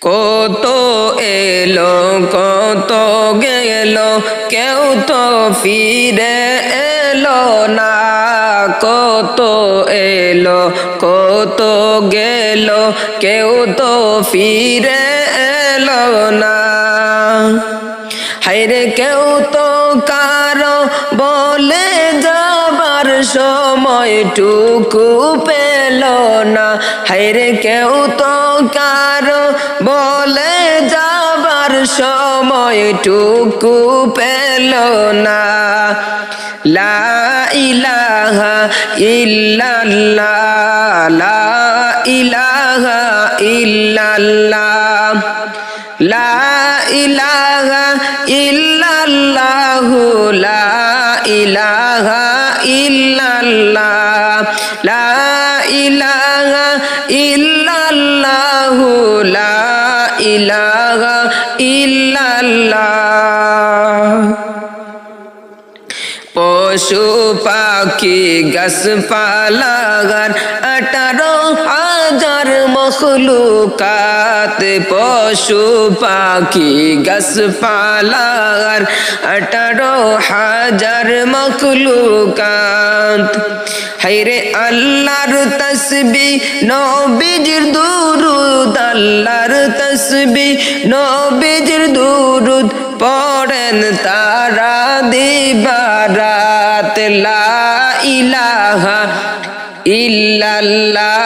কত এলো, কত গেল, কেউ তো ফিরে এলো না। কত এলো, কত গেল, কেউ তো ফিরে এলো না। হাইরে কেউ তো কারও বলে যাবার সময়টুকু পেল না। হাইরে কেউ তো কারও বলে যাবার সময়টুকু পেল না। লা ইলাহা ইল্লাল্লাহ, লা ইলাহা ইল্লাল্লাহ, লা ইলাহা ইল্লাল্লাহু, লা ইল্লাল্লাহু লা ইলাহা ইল্লাল্লাহ। পশু পাখি গাছপালাগার আঠারো হাজার মখলুকাত পশু পাখি গাছপালাগার আঠারো হাজার মখলুকাত। হাইরে আল্লাহর তসবি, নবীজির দুরুদ, আল্লাহর তসবি, নবীজির দুরুদ পড়েন তারা দিবারাত। লা ইলাহা ইল্লাল্লাহ।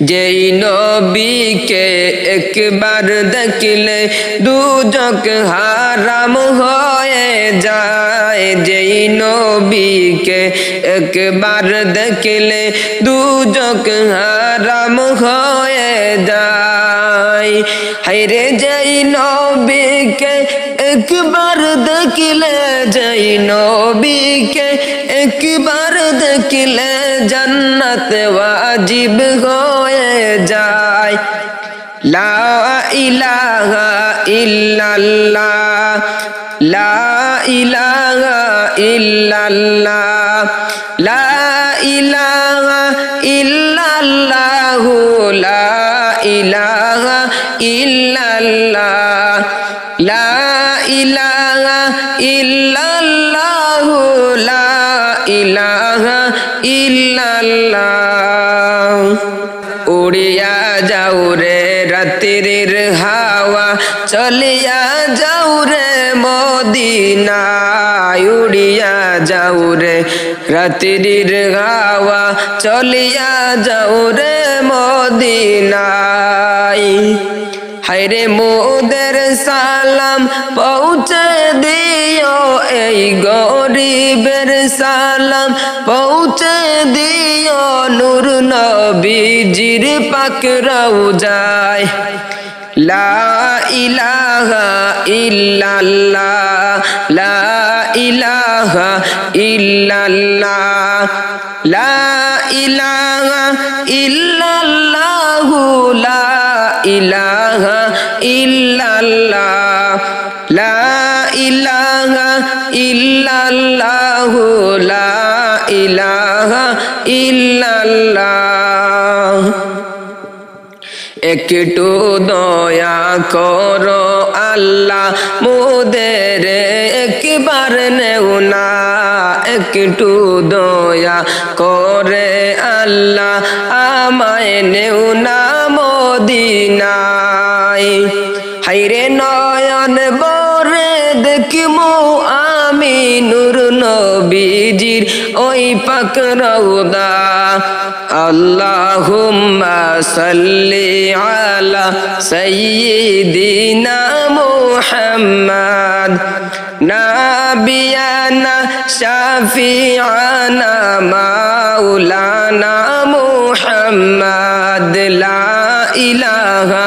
যেই নবীকে একবার দেখলে দুজক হারাম হয়ে যায়। যেই নবীকে একবার দেখলে দুজক হারাম হয়ে যায়। হাইরে যেই নবীকে একবার দেখলে, যেই নবীকে একবার দেখলে, জান্নাত ওয়াজিব হয়ে যায়। লা ইলাহা ইল্লাল্লাহ, লা ইলাহা ইল্লাল্লাহ। ইল্লাল্লাহ, লা ইলাহা ইল্লাল্লাহ, লা ইলাহা ইল্লাল্লাহ। উড়িয়া যাও রে রাত্রির হাওয়া, চলিয়া যাও রে মদিনায়। উড়িয়া যাও রে হাওয়া, চলিয়া যাও রে হাইরে মোদের সালাম পৌঁছে দিও এই গরিবের সালাম। পৌঁছে দিও নূর নবীজির পাক যায় লা ইলাহা ইল্লাল্লাহ, লা ইলাহা ইল্লাল্লাহ, লা ইলাহা ইল্লাল্লাহু লা ইলাহা ইল্লাল্লাহ, লা ইলাহা ইল্লাল্লাহু, লা ইলাহা ইল্লাল্লাহ। একটু দয়া করো আল্লাহ, মোদের একবার নেও না। একটু দয়া করে আল্লাহ, আমায় নেও না। মদিনায় হাইরে নয়ন বরে দেখমু আমি নূর নবীজির ওই পাক রৌদা আল্লাহুম্মা সাল্লি আলা সাইয়্যিদিনা মুহাম্মদ। নাবিয়ানা শাফিআনা মাওলানা মুহাম্মদ। লা ইলাহা